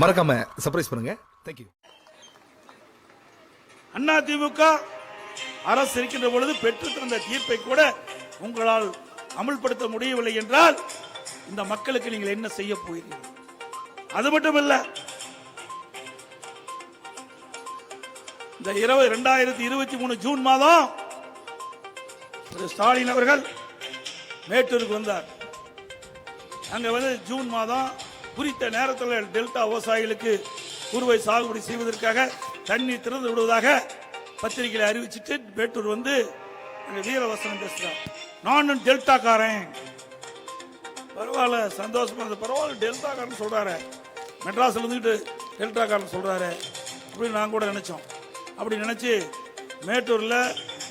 மறக்காம சர்ப்ரைஸ் பண்ணுங்க. தேங்க்யூ அண்ணா திமுக அரசு இருக்கின்ற பொழுது பெற்று தந்த தீர்ப்பை கூட உங்களால் அமல்படுத்த முடியவில்லை என்றால் இந்த மக்களுக்கு நீங்கள் என்ன செய்ய போகிறீர்கள்? அது மட்டுமல்ல இந்த இரவு இரண்டாயிரத்தி இருபத்தி மூணு ஜூன் மாதம் திரு ஸ்டாலின் அவர்கள் மேட்டூருக்கு வந்தார். அங்க வந்து ஜூன் மாதம் குறித்த நேரத்தில் டெல்டா விவசாயிகளுக்கு குறுவை சாகுபடி செய்வதற்காக தண்ணீர் திறந்து விடுவதாக பத்திரிகையில் அறிவிச்சிட்டு மேட்டூர் வந்து வீரவசனம் பேசுகிறார் நானும் டெல்டாக்காரன். பரவாயில்ல சந்தோஷமா இருக்கு. பரவாயில்ல டெல்டாக்காரன் சொல்கிறாரு மெட்ராஸில் இருந்துக்கிட்டு டெல்டாக்காரன் சொல்கிறாரு அப்படின்னு நாங்கள் கூட நினச்சோம். அப்படி நினச்சி மேட்டூரில்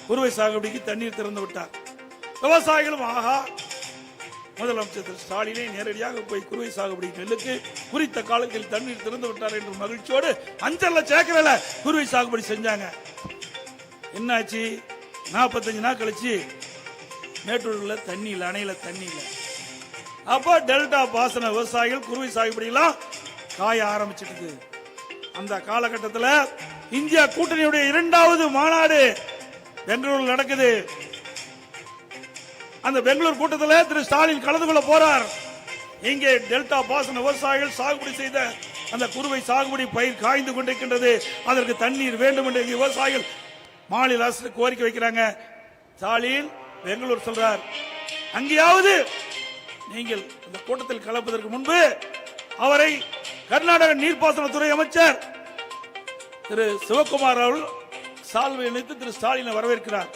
குறுவை சாகுபடிக்கு தண்ணீர் திறந்து விட்டார். விவசாயிகளும் ஆகா முதலமைச்சர் திரு ஸ்டாலினை நேரடியாக போய் குறுவை சாகுபடி நெல்லுக்கு குறித்த காலத்தில் தண்ணீர் திறந்து விட்டார் என்ற மகிழ்ச்சியோடு அஞ்சல் லட்சம் ஏக்கரில் குறுவை சாகுபடி செஞ்சாங்க. என்னாச்சு? நாற்பத்தஞ்சு நாள் கழிச்சு மேட்டூரில் தண்ணி இல்லை அணையில் தண்ணி இல்லை. அப்போ டெல்டா பாசன விவசாயிகள் குறுவை சாகுபடியெல்லாம் காய ஆரம்பிச்சிட்டு அந்த காலகட்டத்தில் இந்தியா கூட்டணியுடைய இரண்டாவது மாநாடு பெங்களூரில் நடக்குது. அந்த பெங்களூர் கூட்டத்தில் திரு ஸ்டாலின் கலந்து கொள்ள போறார். இங்கே டெல்டா பாசன விவசாயிகள் சாகுபடி செய்த அந்த குறுவை சாகுபடி பயிர் காய்ந்து கொண்டிருக்கின்றது. அதற்கு தண்ணீர் வேண்டும் என்று விவசாயிகள் மாநில அரசு கோரிக்கை வைக்கிறாங்க. ஸ்டாலின் பெங்களூர் சொல்றார். அங்கேயாவது நீங்கள் அந்த கூட்டத்தில் கலப்பதற்கு முன்பு அவரை கர்நாடக நீர்ப்பாசனத்துறை அமைச்சர் திரு சிவகுமார் அவர்கள் சால்வை இணைத்து திரு ஸ்டாலினை வரவேற்கிறார்.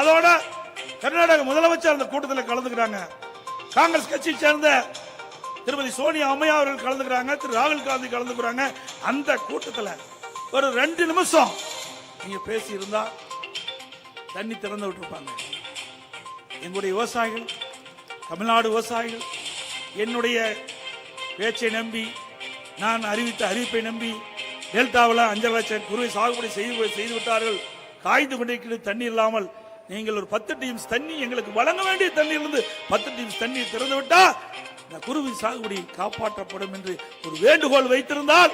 அதோட கர்நாடக முதலமைச்சர் அந்த கூட்டத்தில் கலந்துக்கிறாங்க. காங்கிரஸ் கட்சியை சேர்ந்த திருமதி சோனியா அம்மையா அவர்கள் கலந்துக்கிறாங்க திரு ராகுல் காந்தி கலந்துக்கிறாங்க. அந்த கூட்டத்தில் ஒரு ரெண்டு நிமிஷம் நீங்க பேசி இருந்தா தண்ணி திறந்து விட்டுருப்பாங்க. எங்களுடைய விவசாயிகள் தமிழ்நாடு விவசாயிகள் என்னுடைய பேச்சை நம்பி நான் அறிவித்த அறிவிப்பை நம்பி டெல்டாவில் அஞ்சல் லட்சம் குருவை சாகுபடி செய்து செய்து விட்டார்கள். காய்ந்து கொண்டிருக்கிறது தண்ணி இல்லாமல் நீங்கள் ஒரு பத்து டீம்ஸ் தண்ணி எங்களுக்கு வழங்க வேண்டிய தண்ணீரிலிருந்து பத்து டீம்ஸ் தண்ணீர் திறந்து விட்டா இந்த குருவி சாகுபடி காப்பாற்றப்படும் என்று ஒரு வேண்டுகோள் வைத்திருந்தால்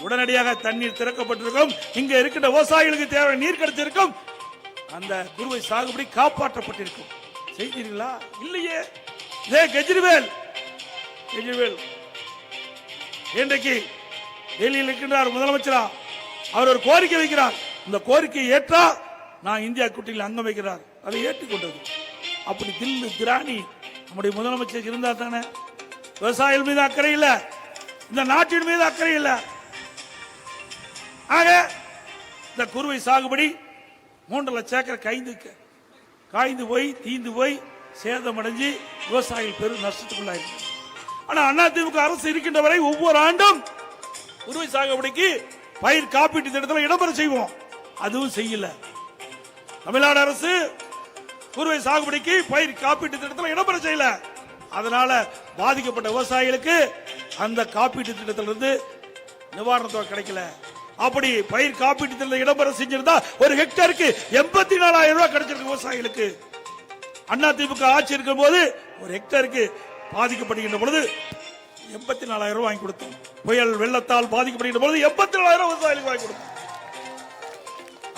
உடனடியாக தண்ணீர் திறக்கப்பட்டிருக்கும். இங்க இருக்கின்ற விவசாயிகளுக்கு தேவையான நீர் கிடைச்சிருக்கும். அந்த குருவை சாகுபடி காப்பாற்றப்பட்டிருக்கும். செய்தீர்களா? இல்லையே. இதே கெஜ்ரிவேல். கெஜ்ரிவேல். இன்றைக்கு டெல்லியில் இருக்கின்றார் முதலமைச்சரா. அவர் ஒரு கோரிக்கை வைக்கிறார். இந்த கோரிக்கையை ஏற்றா நான் இந்தியா கூட்டணியில் அங்கம் வைக்கிறார். அதை ஏற்றுக்கொண்டது. அப்படி தில்லு திராணி நம்முடைய முதலமைச்சர் இருந்தா தானே. விவசாயிகள் மீது அக்கறை இல்லை. இந்த நாட்டின் மீது அக்கறை இல்லை. ஆக இந்த குருவை சாகுபடி மூன்று லட்சம் ஏக்கர் கைந்து காய்ந்து போய் தீந்து போய் சேதமடைஞ்சு விவசாயிகள் பெரும் நஷ்டத்துக்குள்ளாயிருக்கு. ஆனா அதிமுக அரசு இருக்கின்ற வரை ஒவ்வொரு ஆண்டும் குருவை சாகுபடிக்கு பயிர் காப்பீட்டு திட்டத்தில் இடம்பெற செய்வோம். அதுவும் செய்யல. தமிழ்நாடு அரசு குறுவை சாகுபடிக்கு பயிர் காப்பீட்டு திட்டத்தில் இடம்பெற செய்யல. அதனால பாதிக்கப்பட்ட விவசாயிகளுக்கு அந்த காப்பீட்டு திட்டத்திலிருந்து நிவாரண தொகை கிடைக்கல. அப்படி பயிர் காப்பீட்டு திட்டத்தில் இடம்பெற செஞ்சிருந்தா ஒரு ஹெக்டருக்கு எண்பத்தி நாலாயிரம் ரூபாய் கிடைச்சிருக்கு விவசாயிகளுக்கு. அண்ணா திமுக ஆட்சி இருக்கும் போது ஒரு ஹெக்டருக்கு பாதிக்கப்படுகின்ற பொழுது எண்பத்தி நாலாயிரம் ரூபாய் வாங்கி கொடுத்தோம். புயல் வெள்ளத்தால் பாதிக்கப்படுகின்ற பொழுது எண்பத்தி நாலாயிரம் விவசாயிகளுக்கு வாங்கி கொடுத்தோம்.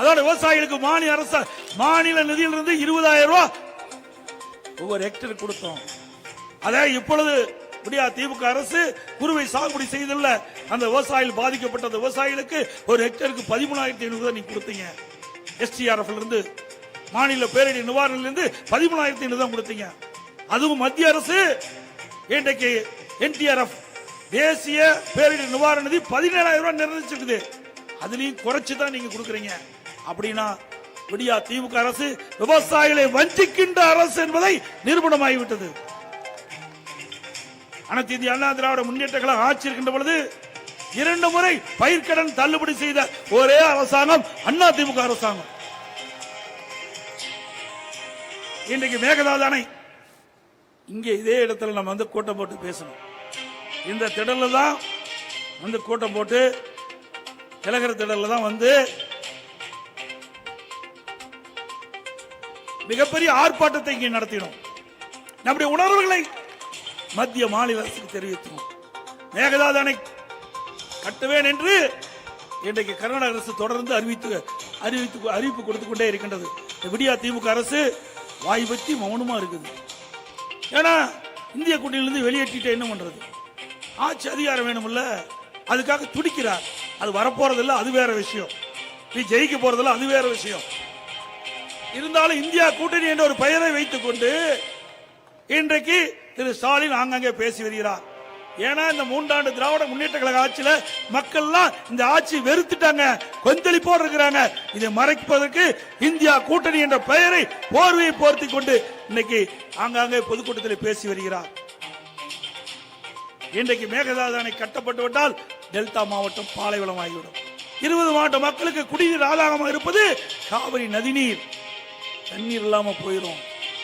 அதோட விவசாயிகளுக்கு மாநில அரசு மாநில நிதியிலிருந்து இருபதாயிரம் ரூபாய் ஒவ்வொரு ஹெக்டருக்கு கொடுத்தோம். அதே இப்பொழுது விடியா திமுக அரசு குருவை சாகுபடி செய்துள்ள அந்த விவசாயிகள் பாதிக்கப்பட்ட அந்த விவசாயிகளுக்கு ஒரு ஹெக்டருக்கு பதிமூணாயிரத்தி ஐநூறு ரூபாய் நீங்க கொடுத்தீங்க. எஸ்டிஆர்எஃப்ல இருந்து மாநில பேரிடர் நிவாரண இருந்து பதிமூணாயிரத்தி ஐநூறு தான் கொடுத்தீங்க. அதுவும் மத்திய அரசு இன்றைக்கு என்டிஆர்எஃப் தேசிய பேரிடர் நிவாரண நிதி பதினேழாயிரம் ரூபாய் நிறைஞ்சிருக்குது அதுலயும் குறைச்சு தான் நீங்க கொடுக்குறீங்க. அப்படின்னா விடியா திமுக அரசு விவசாயிகளை வஞ்சிக்கின்ற அரசு என்பதை நிரூபணமாகிவிட்டது. அனைத்து இந்திய அண்ணா திராவிட முன்னேற்ற கழகம் ஆட்சி இருக்கின்ற பொழுது இரண்டு முறை பயிர்க்கடன் தள்ளுபடி செய்த ஒரே அரசாங்கம் அண்ணா திமுக அரசாங்கம். இன்றைக்கு மேகதாதானை அணை இங்கே இதே இடத்துல நம்ம வந்து கூட்டம் போட்டு பேசணும். இந்த திடல்ல தான் வந்து கூட்டம் போட்டு திலகர திடல்ல தான் வந்து மிகப்பெரிய ஆர்ப்பாட்டத்தை இங்கே நடத்தினோம். நம்முடைய உணர்வுகளை மத்திய மாநில அரசுக்கு தெரிவித்தோம். மேகதாது அணை கட்டுவேன் என்று இன்றைக்கு கர்நாடக அரசு தொடர்ந்து அறிவித்து அறிவித்து அறிவிப்பு கொடுத்து கொண்டே இருக்கின்றது. விடியா திமுக அரசு வாய் பற்றி மௌனமா இருக்குது. ஏன்னா இந்திய கூட்டணியிலிருந்து வெளியேற்றிட்டு என்ன பண்றது? ஆட்சி அதிகாரம் வேணும்ல அதுக்காக துடிக்கிறார். அது வரப்போறதில்ல அது வேற விஷயம். நீ ஜெயிக்க போறதில்ல அது வேற விஷயம். இருந்தாலும் இந்தியா கூட்டணி என்ற ஒரு பெயரை வைத்துக் கொண்டு இன்றைக்கு திரு ஸ்டாலின் ஆங்காங்கே பேசி வருகிறார். ஏன்னா இந்த மூன்றாண்டு திராவிட முன்னேற்ற கழக ஆட்சியில மக்கள்லாம் இந்த ஆட்சி வெறுத்துட்டாங்க கொந்தளிப்போடு இருக்கிறாங்க. இதை மறைப்பதற்கு இந்தியா கூட்டணி என்ற பெயரை போர்வையை போர்த்தி கொண்டு இன்னைக்கு ஆங்காங்கே பொதுக்கூட்டத்தில் பேசி வருகிறார். இன்றைக்கு மேகதாது அணை கட்டப்பட்டு விட்டால் டெல்டா மாவட்டம் பாலைவனம் ஆகிவிடும் இருபது மாவட்ட மக்களுக்கு குடிநீர் ஆதாரமாக இருப்பது காவிரி நதிநீர். தண்ணீர் இல்லாம போயிடும்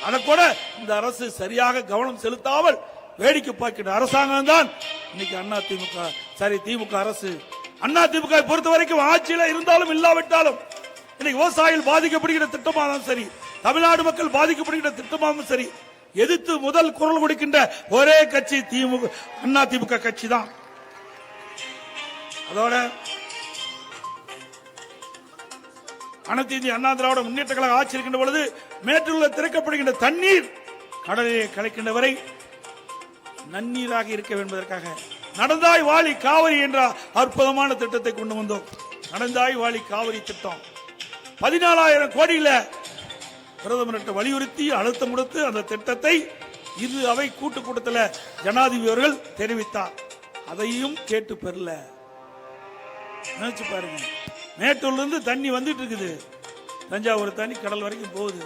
அதை கூட இந்த அரசு சரியாக கவனம் செலுத்தாமல் வேடிக்கை பார்க்கிற அரசாங்கம் தான் இன்னைக்கு அண்ணா திமுக. சரி திமுக அரசு. அண்ணா திமுக பொறுத்த வரைக்கும் ஆட்சியில இருந்தாலும் இல்லாவிட்டாலும் இன்னைக்கு விவசாயிகள் பாதிக்கப்படுகிற திட்டமாகவும் சரி தமிழ்நாடு மக்கள் பாதிக்கப்படுகிற திட்டமாகவும் சரி எதிர்த்து முதல் குரல் கொடுக்கின்ற ஒரே கட்சி திமுக அண்ணா திமுக கட்சி தான். அதோட அனைத்து இந்திய அண்ணா திராவிட முன்னேற்ற கழக ஆட்சி இருக்கின்ற பொழுது மேட்டூர்ல திறக்கப்படுகின்ற தண்ணீர் கடலிலே கலைக்கின்ற வரை நன்னீராக இருக்க என்பதற்காக நடந்தாய் வாழி காவிரி என்ற அற்புதமான திட்டத்தை கொண்டு வந்தோம். நடந்தாய் வாழி காவிரி திட்டம். பதினாலாயிரம் கோடியில பிரதமர்கிட்ட வலியுறுத்தி அழுத்தம் கொடுத்து அந்த திட்டத்தை இரு அவை கூட்டு கூட்டத்தில் ஜனாதிபதி அவர்கள் தெரிவித்தார். அதையும் கேட்டு பெறல. நினைச்சு பாருங்க. மேட்டூர்லேருந்து தண்ணி வந்துட்டு இருக்குது தஞ்சாவூர் தண்ணி கடல் வரைக்கும் போகுது.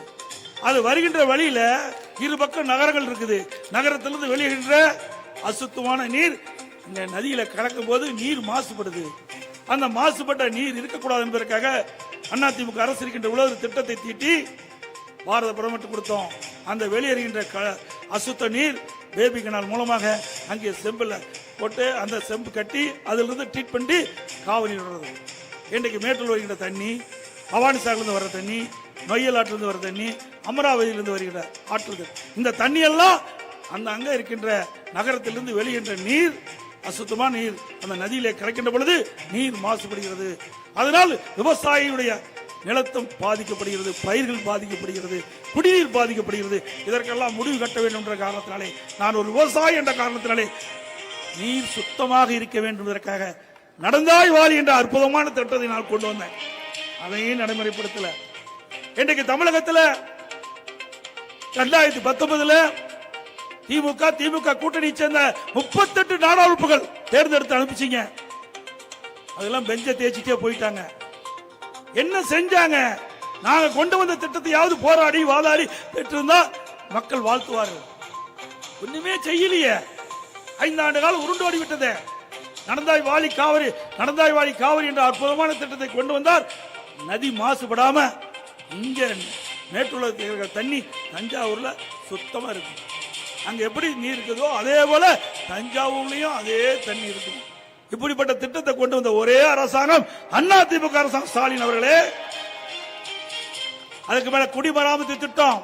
அது வருகின்ற வழியில் இரு பக்கம் நகரங்கள் இருக்குது. நகரத்திலிருந்து வெளியிடுகின்ற அசுத்தமான நீர் இந்த நதியில் கலக்கும் போது நீர் மாசுபடுது. அந்த மாசுபட்ட நீர் இருக்கக்கூடாது என்பதற்காக அதிமுக அரசு இருக்கின்ற உலக திட்டத்தை தீட்டி பாரத பிரதமர் கொடுத்தோம். அந்த வெளியேறுகின்ற க- அசுத்த நீர் பேபி கனால் மூலமாக அங்கே செம்பில் போட்டு அந்த செம்பு கட்டி அதிலிருந்து ட்ரீட் பண்ணி காவலி விடுறது இன்றைக்கு மேட்டூர் வருகின்ற தண்ணி பவானிசாகலேருந்து வர தண்ணி நொய்யல் ஆற்றிலிருந்து வர தண்ணி அமராவதியிலிருந்து வருகின்ற ஆற்றுது இந்த தண்ணியெல்லாம் அந்த அங்கே இருக்கின்ற நகரத்திலிருந்து வெளியின்ற நீர் அசுத்தமான நீர் அந்த நதியிலே கிடைக்கின்ற பொழுது நீர் மாசுபடுகிறது. அதனால் விவசாயியுடைய நிலத்தும் பாதிக்கப்படுகிறது பயிர்கள் பாதிக்கப்படுகிறது குடிநீர் பாதிக்கப்படுகிறது. இதற்கெல்லாம் முடிவு கட்ட வேண்டும் என்ற காரணத்தினாலே நான் ஒரு விவசாயி என்ற காரணத்தினாலே நீர் சுத்தமாக இருக்க வேண்டும். இதற்காக நடந்தாய் வாரி என்ற அற்புதமான திட்டத்தை நான் கொண்டு வந்தேன். அதையும் நடைமுறைப்படுத்தல. இன்றைக்கு தமிழகத்தில் இரண்டாயிரத்தி பத்தொன்பதுல திமுக திமுக கூட்டணி சேர்ந்த முப்பத்தெட்டு நாடாளுப்புகள் தேர்ந்தெடுத்து அனுப்பிச்சிங்க. அதெல்லாம் பெஞ்ச தேய்ச்சிட்டே போயிட்டாங்க. என்ன செஞ்சாங்க? நாங்க கொண்டு வந்த திட்டத்தையாவது போராடி வாதாடி பெற்றிருந்தா மக்கள் வாழ்த்துவார்கள். ஒண்ணுமே செய்யலையே. ஐந்தாண்டு காலம் உருண்டோடி விட்டதே. நடந்தாய் வாழி காவிரி நடந்தாய் வாழி காவிரி என்ற அற்புதமான திட்டத்தை கொண்டு வந்தார். நதி மாசுபடாம இங்க மேட்டூர்ல இருக்கிற தண்ணி தஞ்சாவூர்ல சுத்தமா இருக்கும் அங்க எப்படி நீர் இருக்குதோ அதே போல தஞ்சாவூர்லயும் அதே தண்ணி இருக்கும் இப்படிப்பட்ட திட்டத்தை கொண்டு வந்த ஒரே அரசாங்கம் அண்ணா திமுக அரசாங்கம் ஸ்டாலின் அவர்களே. அதுக்கு மேல குடிமராமத்து திட்டம்.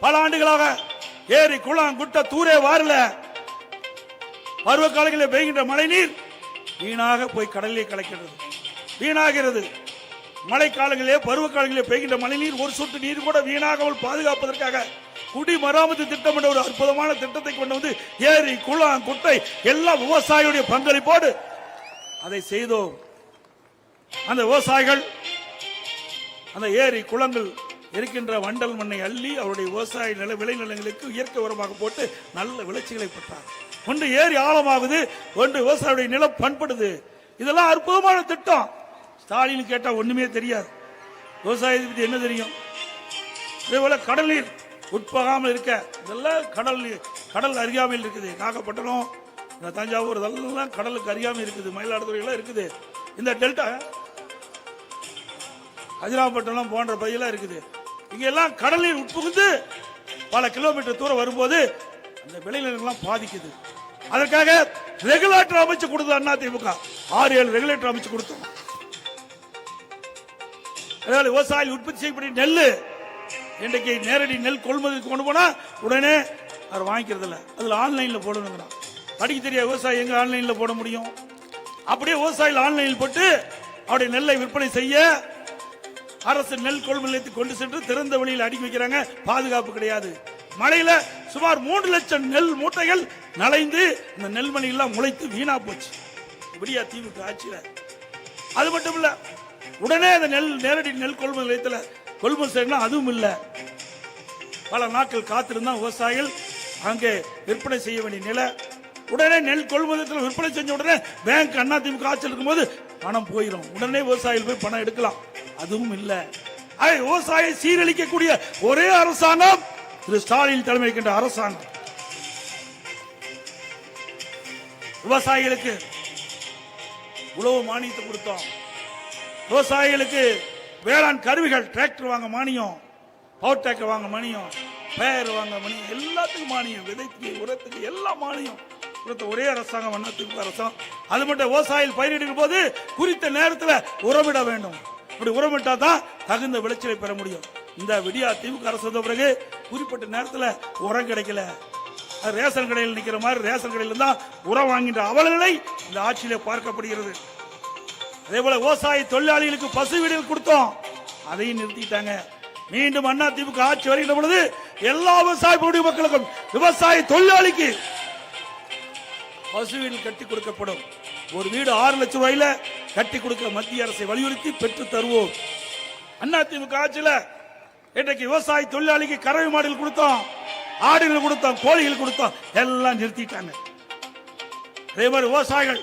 பல ஆண்டுகளாக ஏரி குளம் குட்டை தூரே வாரல. பருவ காலங்களில் பெய்கின்ற மழை நீர் வீணாக போய் கடலிலே கலக்கிறது. வீணாகிறது. மழை காலங்களிலே பருவ காலங்களிலே பெய்கின்ற மழை நீர் ஒரு சொட்டு நீர் கூட வீணாகாமல் பாதுகாப்பதற்காக குடிமராமத்து திட்டம் என்ற ஒரு அற்புதமான திட்டத்தை கொண்டு வந்து ஏரி குளம் குட்டை எல்லாம் விவசாயியுடைய பங்களிப்போடு அதை செய்தோம். அந்த விவசாயிகள் அந்த ஏரி குளங்கள் இருக்கின்ற வண்டல் மண்ணை அள்ளி அவருடைய விவசாய நில விளைநிலங்களுக்கு இயற்கை உரமாக போட்டு நல்ல விளைச்சலை பெற்றார் ஒன்று ஏரி ஆழமாகுது ஒன்று விவசாயியுடைய நிலம் பண்படுது. இதெல்லாம் அற்புதமான திட்டம். ஸ்டாலின் கேட்டால் ஒண்ணுமே தெரியாது. விவசாயத்தை பற்றி என்ன தெரியும்? அதே போல கடல் நீர் உட்பகாமல் இருக்க இதெல்லாம் கடல் நீர் கடல் அருகாமையில் இருக்குது. நாகப்பட்டினம் இந்த தஞ்சாவூர் இதெல்லாம் கடலுக்கு அறியாமல் இருக்குது. மயிலாடுதுறையெல்லாம் இருக்குது. இந்த டெல்டா அதிராம்பட்டினம் போன்ற பகுதியெல்லாம் இருக்குது. இங்கே எல்லாம் கடலில் உட்புகுந்து பல கிலோமீட்டர் தூரம் வரும்போது அந்த விளைநிலங்கள்லாம் பாதிக்குது. அதற்காக ரெகுலேட்டர் அமைச்சு கொடுத்தது அண்ணா திமுக. ஆறு ஏழு ரெகுலேட்டர் அமைச்சு கொடுத்தோம். விவசாயி உற்பத்தி செய்யக்கூடிய நெல் இன்றைக்கு நேரடி நெல் கொள்முதலுக்கு கொண்டு போனா உடனே அவர் வாங்கிக்கிறது இல்லை. அதுல ஆன்லைன்ல போடணுங்கிறான். படிக்க தெரியாத விவசாயி எங்க ஆன்லைன்ல போட முடியும்? அப்படியே விவசாயிகள் ஆன்லைனில் போட்டு அவருடைய நெல்லை விற்பனை செய்ய அரசு நெல் கொள்முதல் கொண்டு சென்று திறந்த வழியில் அடுக்கி வைக்கிறாங்க. பாதுகாப்பு கிடையாது. மழையில சுமார் மூன்று லட்சம் நெல் மூட்டைகள் நலைந்து இந்த நெல்மணி எல்லாம் முளைத்து வீணா போச்சு. இப்படியா திமுக ஆட்சியில அது மட்டும் இல்ல உடனே அந்த நெல் நேரடி நெல் கொள்முதல் நிலையத்தில் கொள்முதல் செய்யணும் அதுவும் இல்லை. பல நாட்கள் காத்திருந்தா விவசாயிகள் அங்கே விற்பனை செய்ய வேண்டிய நிலை. உடனே நெல் கொள்முதல் விற்பனை செஞ்ச உடனே பேங்க் அண்ணா திமுக ஆட்சியில் இருக்கும்போது பணம் போயிடும் உடனே விவசாயிகள் போய் பணம் எடுக்கலாம். அதுவும் இல்லை. ஆக சீரழிக்கக்கூடிய ஒரே அரசாங்கம் திரு ஸ்டாலின் தலைமை இருக்கின்ற அரசாங்கம். விவசாயிகளுக்கு உழவு மானியத்தை கொடுத்தோம். விவசாயிகளுக்கு வேளாண் கருவிகள் டிராக்டர் வாங்க மானியம் பவர் டிராக்டர் வாங்க மானியம் பேர் வாங்க மானியம் எல்லாத்துக்கும் மானியம் விதைக்கு உரத்துக்கு எல்லா மானியம். கொடுத்த ஒரே அரசாங்கம் வண்ணத்துக்கு அரசாங்கம். அது மட்டும் விவசாயிகள் பயிரிடும் போது குறித்த நேரத்தில் உரமிட வேண்டும். இப்படி உரமிட்டா தான் தகுந்த விளைச்சலை பெற முடியும். இந்த விடியா திமுக அரசு வந்த பிறகு குறிப்பிட்ட நேரத்தில் உரம் கிடைக்கல. அது ரேஷன் கடையில் நிற்கிற மாதிரி ரேஷன் கடையில் இருந்தால் உரம் வாங்கின்ற அவலநிலை இந்த ஆட்சியில் பார்க்கப்படுகிறது. அதே போல விவசாய தொழிலாளிகளுக்கு பசு வீடுகள் கொடுத்தோம். அதையும் நிறுத்திட்டாங்க. மீண்டும் அண்ணா திமுக ஆட்சி வருகின்ற பொழுது எல்லா விவசாய மக்களுக்கும் விவசாய தொழிலாளிக்கு பசு வீடு கட்டி கொடுக்கப்படும். ஒரு வீடு ஆறு லட்சம் ரூபாயில கட்டி கொடுக்க மத்திய அரசை வலியுறுத்தி பெற்று தருவோம். அண்ணா திமுக ஆட்சியில் இன்றைக்கு விவசாய தொழிலாளிக்கு கறவை மாடுகள் கொடுத்தோம் ஆடுகள் கொடுத்தோம் கோழிகள் கொடுத்தோம் எல்லாம் நிறுத்திட்டாங்க. அதே மாதிரி விவசாயிகள்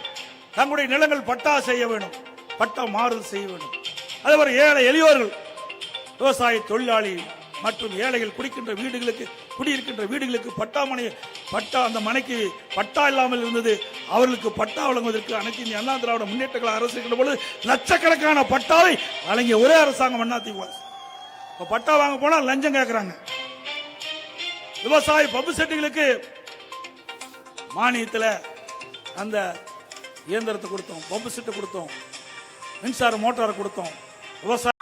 தங்களுடைய நிலங்கள் பட்டா செய்ய வேண்டும் பட்டா மாறுதல் செய்ய வேண்டும். அதே மாதிரி ஏழை எளியோர்கள் விவசாய தொழிலாளி மற்றும் ஏழைகள் குடிக்கின்ற வீடுகளுக்கு குடியிருக்கின்ற வீடுகளுக்கு பட்டா மனை பட்டா அந்த மனைக்கு பட்டா இல்லாமல் இருந்தது அவர்களுக்கு பட்டா வழங்குவதற்கு அனைத்து இந்திய அண்ணா திராவிட முன்னேற்ற கழக அரசு பொழுது லட்சக்கணக்கான பட்டாவை வழங்கிய ஒரே அரசாங்கம் அண்ணா திமுக பட்டா வாங்க போனா லஞ்சம் கேட்கறாங்க விவசாய பம்பு செட்டுகளுக்கு மானியத்தில் அந்த இயந்திரத்தை கொடுத்தோம் பம்பு செட்டு கொடுத்தோம் மின்சார மோட்டாரை கொடுத்தோம் விவசாய